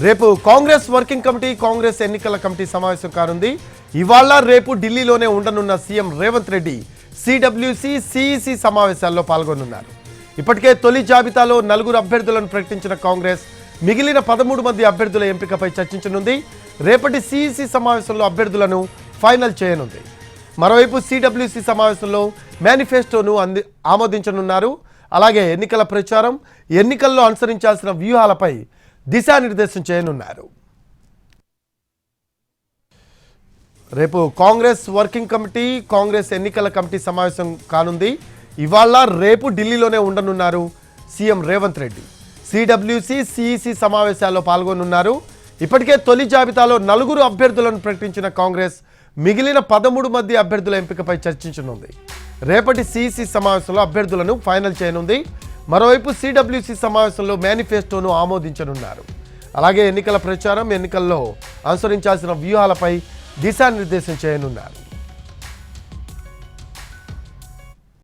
రేపు Congress working committee Congress ఎన్నికల committee సమావేశం కానుంది. ఇవాళ రేపు ఢిల్లీలోనే ఉండనున్న CM Revanth Reddy CWC CEC సమావేశాల్లో పాల్గొనున్నారు. ఇప్పటికే తొలి జాబితాలో నలుగురు అభ్యర్థులను ప్రకటించిన కాంగ్రెస్ మిగిలిన పదమూడు మంది అభ్యర్థుల ఎంపికపై చర్చించనుంది. రేపటి సిఈసి సమావేశంలో అభ్యర్థులను ఫైనల్ చేయనుంది. మరోవైపు సిడబ్ల్యూసి సమావేశంలో మేనిఫెస్టోను అంది ఆమోదించనున్నారు. అలాగే ఎన్నికల ప్రచారం ఎన్నికల్లో అనుసరించాల్సిన వ్యూహాలపై దిశానిర్దేశం చేయనున్నారు. రేపు కాంగ్రెస్ వర్కింగ్ కమిటీ కాంగ్రెస్ ఎన్నికల కమిటీ సమావేశం కానుంది. ఇవాళ రేపు ఢిల్లీలోనే ఉండనున్నారు CM Revanth Reddy. CWC CEC సమావేశాల్లో పాల్గొనున్నారు. ఇప్పటికే తొలి జాబితాలో నలుగురు అభ్యర్థులను ప్రకటించిన కాంగ్రెస్ మిగిలిన పదమూడు మంది అభ్యర్థుల ఎంపికపై చర్చించనుంది. రేపటి సిఈసి సమావేశంలో అభ్యర్థులను ఫైనల్ చేయనుంది. మరోవైపు సిడబ్ల్యూసి సమావేశంలో మేనిఫెస్టోను ఆమోదించనున్నారు. అలాగే ఎన్నికల ప్రచారం ఎన్నికల్లో అనుసరించాల్సిన వ్యూహాలపై దిశానిర్దేశం చేయనున్నారు.